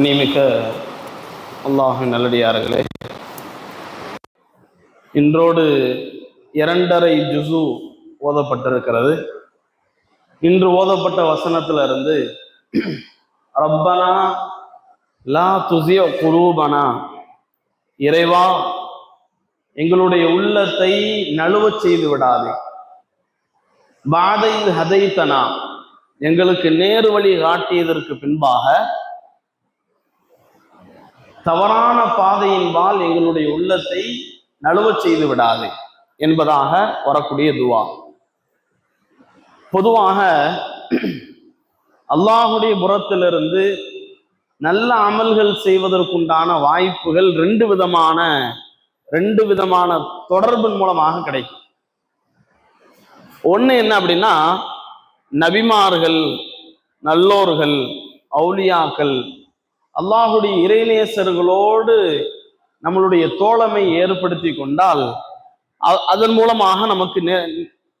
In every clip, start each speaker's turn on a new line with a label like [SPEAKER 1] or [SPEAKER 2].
[SPEAKER 1] நியமிக்க அல்லாஹ் நல்லடியார்களே. இன்றோடு இரண்டரை ஜுசு ஓதப்பட்டிருக்கிறது. இன்று ஓதப்பட்ட வசனத்துல இருந்து ரப்பனா லா துசிய குரூபனா இறைவா எங்களுடைய உள்ளத்தை நழுவச் செய்து விடாதே. பாதை ஹதைத்தனா எங்களுக்கு நேரு வழி காட்டியதற்கு பின்பாக தவறான பாதையின்பால் எங்களுடைய உள்ளத்தை நழுவச் செய்து விடாது என்பதாக வரக்கூடிய துவா. பொதுவாக அல்லாஹுடைய புறத்திலிருந்து நல்ல அமல்கள் செய்வதற்குண்டான வாய்ப்புகள் ரெண்டு விதமான ரெண்டு விதமான தொடர்பின் மூலமாக கிடைக்கும். ஒன்று என்ன அப்படின்னா நபிமார்கள் நல்லோர்கள் அவுலியாக்கள் அல்லாஹுடைய இறைநேசர்களோடு நம்மளுடைய தோழமை ஏற்படுத்தி கொண்டால் அதன் மூலமாக நமக்கு நே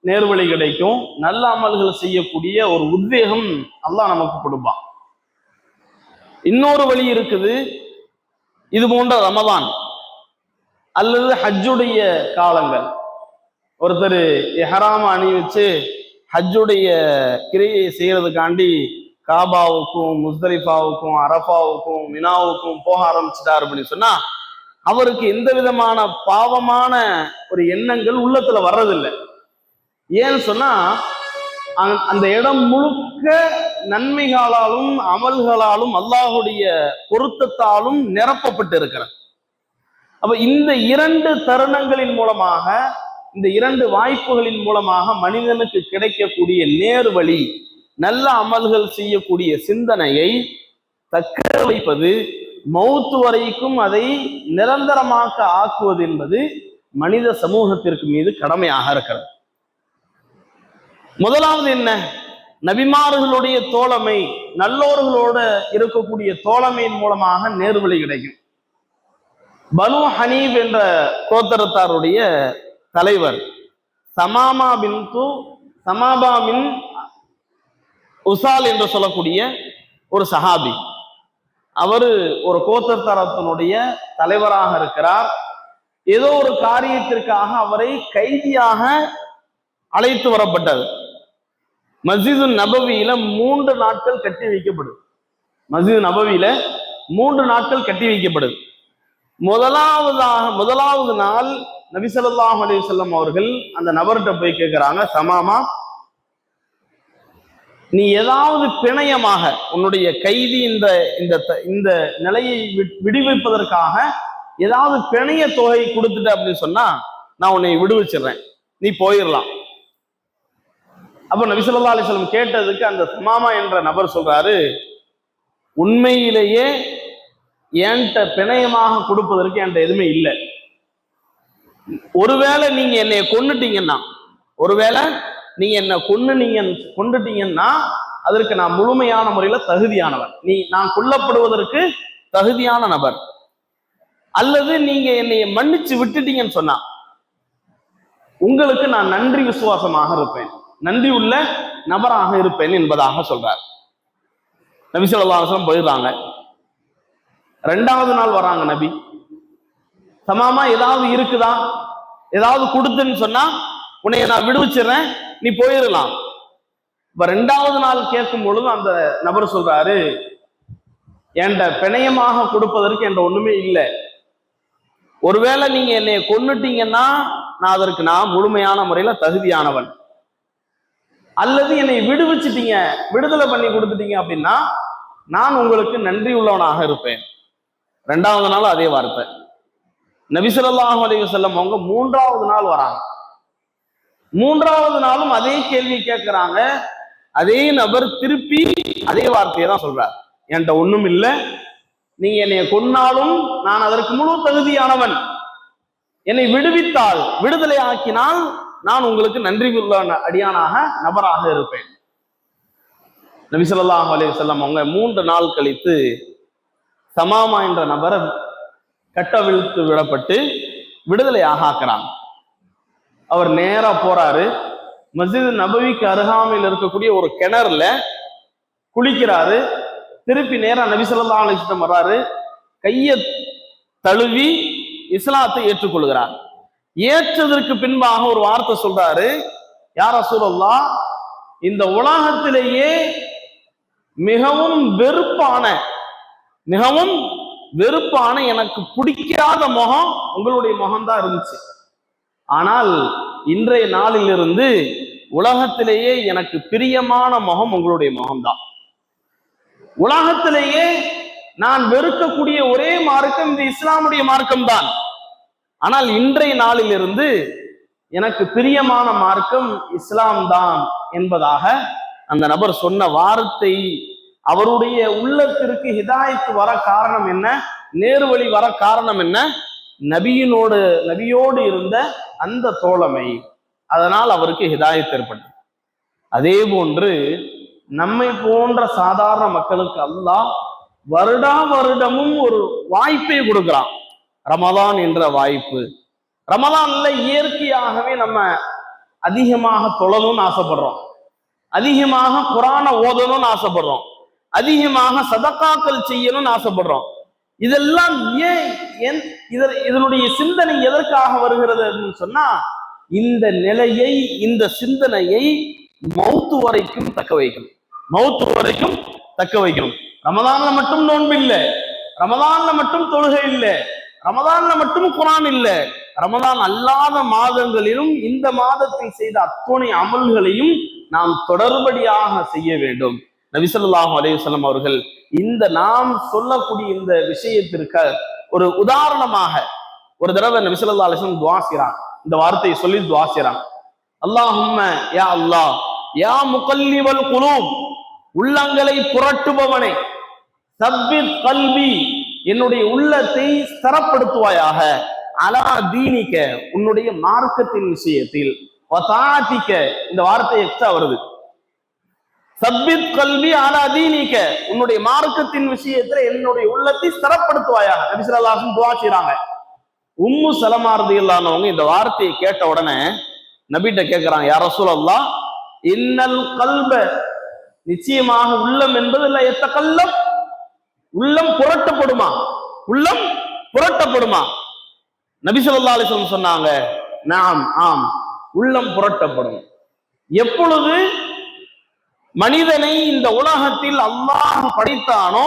[SPEAKER 1] நேர்வழி கிடைக்கும். நல்ல அமல்கள் செய்யக்கூடிய ஒரு உத்வேகம் அல்லாஹ் நமக்கு கொடுப்பான். இன்னொரு வழி இருக்குது. இது போன்ற ரமதான் அல்லது ஹஜ்ஜுடைய காலங்கள். ஒருத்தர் எஹராம அணி வச்சு ஹஜ்ஜுடைய கிரியை செய்யறதுக்காண்டி காபாவுக்கும் முஸ்தலிஃபாவுக்கும் அரஃபாவுக்கும் மினாவுக்கும் போக ஆரம்பிச்சிட்டார் அப்படின்னு சொன்னா அவருக்கு எந்த விதமான பாவமான ஒரு எண்ணங்கள் உள்ளத்துல வர்றதில்லை. ஏன்னு சொன்னா அந்த- இடம் முழுக்க நன்மைகளாலும் அமல்களாலும் அல்லாஹுடைய பொருத்தத்தாலும் நிரப்பப்பட்டு இருக்கிறது அப்ப இந்த இரண்டு தருணங்களின் மூலமாக இந்த இரண்டு வாய்ப்புகளின் மூலமாக மனிதனுக்கு கிடைக்கக்கூடிய நேர் வழி நல்ல அமல்கள் செய்யக்கூடிய சிந்தனையை தக்க வைப்பது மௌத்து வரைக்கும் அதை நிரந்தரமாக்க ஆக்குவது என்பது மனித சமூகத்திற்கு மீது கடமையாக இருக்கிறது. முதலாவது என்ன? நபிமார்களுடைய தோழமை நல்லோர்களோட இருக்கக்கூடிய தோழமையின் மூலமாக நேர்வழி கிடைக்கும். பனு ஹனீப் என்ற கோத்தரத்தாருடைய தலைவர் சமாமா பின் து சமாபா பின் உசால் என்று சொல்லக்கூடிய ஒரு சஹாபி. அவர் ஒரு கோத்தரத்தாரத்தினுடைய தலைவராக இருக்கிறார். ஏதோ ஒரு காரியத்திற்காக அவரை கைதியாக அழைத்து வரப்பட்டது. மஸ்ஜிது நபவியில மூன்று நாட்கள் கட்டி வைக்கப்படுது. மஸ்ஜிது நபவியில மூன்று நாட்கள் கட்டி வைக்கப்படுது. முதலாவதாக முதலாவது நாள் நபிசல்லாஹ் அலி அலைஹி அவர்கள் அந்த நபர்கிட்ட போய் கேட்கிறாங்க சமாமா நீ ஏதாவது பிணையமாக உன்னுடைய கைதி இந்த இந்த த- இந்த நிலையை விடுவிப்பதற்காக ஏதாவது பிணைய தொகை கொடுத்துட்ட அப்படின்னு சொன்னா நான் உன்னை விடுவிச்சிடுறேன். நீ போயிடலாம். அப்ப நபிசல்லா ஸல்லல்லாஹு கேட்டதுக்கு அந்த சமாமா என்ற நபர் சொல்றாரு உண்மையிலேயே என்கிட்ட பிணையமாக கொடுப்பதற்கு என்கிட்ட எதுவுமே இல்லை. ஒருவேளை நீங்க என்னைய கொண்டுட்டீங்கன்னா ஒருவேளை நீங்க என்ன கொன்னு நீங்க கொண்டுட்டீங்கன்னா அதற்கு நான் முழுமையான முறையில தகுதியானவன். நீ நான் கொல்லப்படுவதற்கு தகுதியான நபர். அல்லது நீங்க என்னை மன்னிச்சு விட்டுட்டீங்கன்னு சொன்னா உங்களுக்கு நான் நன்றி விசுவாசமாக இருப்பேன். நன்றி உள்ள நபராக இருப்பேன் என்பதாக சொல்றார். நபி ஸல்லல்லாஹு போயிடுறாங்க. ரெண்டாவது நாள் வராங்க நபி. சமாமா ஏதாவது இருக்குதா? ஏதாவது கொடுத்துன்னு சொன்னா உன்னைய நான் விடுவிச்சிடுறேன். நீ போயிடலாம். இப்ப ரெண்டாவது நாள் கேட்கும் பொழுது அந்த நபர் சொல்றாரு என்கிட்ட பிணையமாக கொடுப்பதற்கு என்ற ஒண்ணுமே இல்லை. ஒருவேளை நீங்க என்னை கொன்னுட்டீங்கன்னா நான் அதற்கு நான் முழுமையான முறையில தகுதியானவன். அல்லது என்னை விடுவிச்சிட்டீங்க விடுதலை பண்ணி கொடுத்துட்டீங்க அப்படின்னா நான் உங்களுக்கு நன்றி உள்ளவனாக இருப்பேன். ரெண்டாவது நாள் அதே வார்த்தை. நபி ஸல்லல்லாஹு அவங்க மூன்றாவது நாள் வராங்க. மூன்றாவது நாளும் அதே கேள்வி கேட்கிறாங்க. அதே நபர் திருப்பி அதே வார்த்தையை தான் சொல்றார். என்கிட்ட ஒண்ணும் இல்லை. நீங்க என்னை கொன்னாலும் நான் அதற்கு முழு தகுதியானவன். என்னை விடுவித்தால் விடுதலை ஆக்கினால் நான் உங்களுக்கு நன்றி உள்ள அடியானாக நபராக இருப்பேன். நபிசல்லாஹ் ஸல்லல்லாஹு அவங்க மூன்று நாள் கழித்து சமாமா என்ற நபரை கட்டவிழ்த்து விடப்பட்டு விடுதலையாக ஆக்குறாங்க அவர் நேராக போறாரு. மஸ்ஜித் நபவிக்கு அருகாமையில் இருக்கக்கூடிய ஒரு கிணறுல குளிக்கிறாரு. திருப்பி நேராக நபி அலிஸ்லம் வர்றாரு. கையை தழுவி இஸ்லாத்தை ஏற்றுக்கொள்கிறார். ஏற்றதற்கு பின்பாக ஒரு வார்த்தை சொல்றாரு. யார சூழல்லா இந்த உலகத்திலேயே மிகவும் வெறுப்பான மிகவும் வெறுப்பான எனக்கு பிடிக்காத முகம் உங்களுடைய முகம்தான் இருந்துச்சு. ஆனால் இன்றைய நாளிலிருந்து உலகத்திலேயே எனக்கு பிரியமான முகம் உங்களுடைய முகம்தான். உலகத்திலேயே நான் வெறுக்கக்கூடிய ஒரே மார்க்கம் இந்த இஸ்லாமுடைய மார்க்கம் தான் ஆனால் இன்றைய நாளிலிருந்து எனக்கு பிரியமான மார்க்கம் இஸ்லாம் தான் என்பதாக அந்த நபர் சொன்ன வார்த்தை அவருடைய உள்ளத்திற்கு ஹிதாயத்து வர காரணம் என்ன? நேர்வழி வர காரணம் என்ன? நபியினோடு நபியோடு இருந்த அந்த தோழமை அதனால் அவருக்கு ஹிதாயத் ஏற்பட்டது. அதே போன்று நம்மை போன்ற சாதாரண மக்களுக்கு அல்லாஹ் வருடா வருடமும் ஒரு வாய்ப்பை கொடுக்குறான். ரமதான் என்ற வாய்ப்பு. ரமதான்ல இயற்கையாகவே நம்ம அதிகமாக தொழணும்னு ஆசைப்படுறோம். அதிகமாக குரான ஓதணும்னு ஆசைப்படுறோம். அதிகமாக சதக்காக்கள் செய்யணும்னு ஆசைப்படுறோம். இதெல்லாம் ஏன் ஏன் இதர் இதனுடைய சிந்தனை எதற்காக வருகிறது அப்படின்னு சொன்னா இந்த நிலையை இந்த சிந்தனையை மௌத்து வரைக்கும் தக்க வைக்கணும். மௌத்து வரைக்கும் தக்க வைக்கணும். ரமதான்ல மட்டும் நோன்பு இல்லை. ரமதான்ல மட்டும் தொழுகை இல்லை. ரமதான்ல மட்டும் குரான் இல்லை. ரமதான் அல்லாத மாதங்களிலும் இந்த மாதத்தில் செய்த அத்துணை அமல்களையும் நாம் தொடர்படியாக செய்ய வேண்டும். நபிசல்லாஹு அலையுசல்லம் அவர்கள் இந்த நாம் சொல்லக்கூடிய இந்த விஷயத்திற்கு ஒரு உதாரணமாக ஒரு தடவை நபிசல்லா அலிஸ்லம் துவாசிறான் இந்த வார்த்தையை சொல்லி துவாசிறான் செய்றாங்க. அல்லாஹும்ம யா அல்லாஹ் யா முகல்லிவல் குலூப் உள்ளங்களை புரட்டுபவனே சப்பித் கல்வி என்னுடைய உள்ளத்தை ஸ்தரப்படுத்துவாயாக. அலா தீனிக்க உன்னுடைய மார்க்கத்தின் விஷயத்தில் இந்த வார்த்தை எக்ஸ்ட்ரா வருது. சப்பித் கல்வி அலா தீனிக்க. உன்னுடைய மார்க்கத்தின் விஷயத்துல என்னுடைய உள்ளத்தை ஸ்தரப்படுத்துவாயாக நபிசல்லாசும் துவா செய்றாங்க. உம்மு சலமாரதி இல்லாதவங்க இந்த வார்த்தையை கேட்ட உடனே நபிட்ட கேட்கிறாங்க யார சூழல்லா இன்னல் கல்ப. நிச்சயமாக உள்ளம் என்பது இல்ல எத்த கல்லம் உள்ளம் புரட்டப்படுமா? உள்ளம் புரட்டப்படுமா? நபி ஸல்லல்லாஹு சொன்னாங்க நாம் ஆம் உள்ளம் புரட்டப்படும். எப்பொழுது மனிதனை இந்த உலகத்தில் அல்லாஹ் படைத்தானோ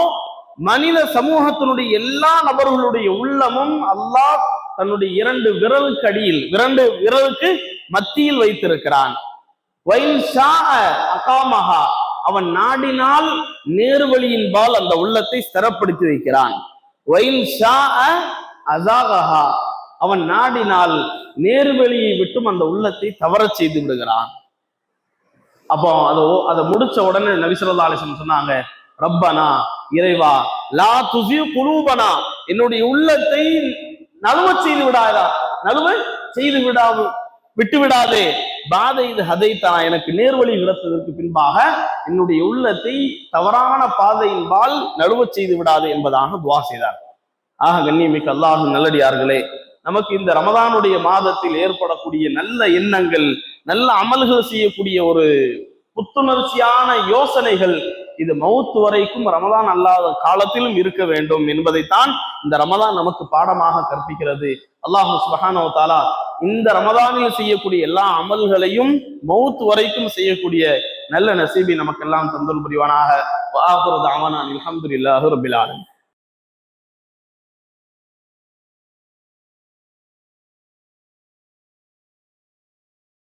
[SPEAKER 1] மனித சமூகத்தினுடைய எல்லா நபர்களுடைய உள்ளமும் அல்லாஹ் தன்னுடைய இரண்டு விரலுக்கு அடியில் இரண்டு விரலுக்கு மத்தியில் வைத்திருக்கிறான். அகாமஹா அவன் நாடினால் நேர்வழியின்பால் அந்த உள்ளத்தை ஸ்திரப்படுத்தி வைக்கிறான். அவன் நாடினால் நேர்வழியை விட்டும் அந்த உள்ளத்தை தவறச் செய்து விடுகிறான். அப்போ அதோ அதை முடிச்ச உடனே நபிசல்லா சொன்னாங்க ரப்பனா இறைவா லா துசி குலூபனா என்னுடைய உள்ளத்தை நழுவ செய்து விடாதா? நழுவ செய்து விடாது விட்டு விடாதே. பாதை இது ஹதைத்தா எனக்கு நேர்வழி விடத்ததற்கு பின்பாக என்னுடைய உள்ளத்தை தவறான பாதையின்பால் நழுவ செய்து விடாது என்பதாக துவா செய்தார். ஆக கண்ணியமிக்க அல்லாஹும் நல்லடியார்களே நமக்கு இந்த ரமதானுடைய மாதத்தில் ஏற்படக்கூடிய நல்ல எண்ணங்கள் நல்ல அமல்கள் செய்யக்கூடிய ஒரு புத்துணர்ச்சியான யோசனைகள் இது மவுத்து வரைக்கும் ரமதான் அல்லாத காலத்திலும் இருக்க வேண்டும் என்பதைத்தான் இந்த ரமதான் நமக்கு பாடமாக கற்பிக்கிறது. அல்லாஹு சுபஹானோ தாலா இந்த ரமதானில் செய்யக்கூடிய எல்லா அமல்களையும் மவுத்து வரைக்கும் செய்யக்கூடிய நல்ல நசீபி நமக்கெல்லாம் தந்தல் புரிவானாக. வாகுறது அவனான் அலமதுல்லாஹு ரபில்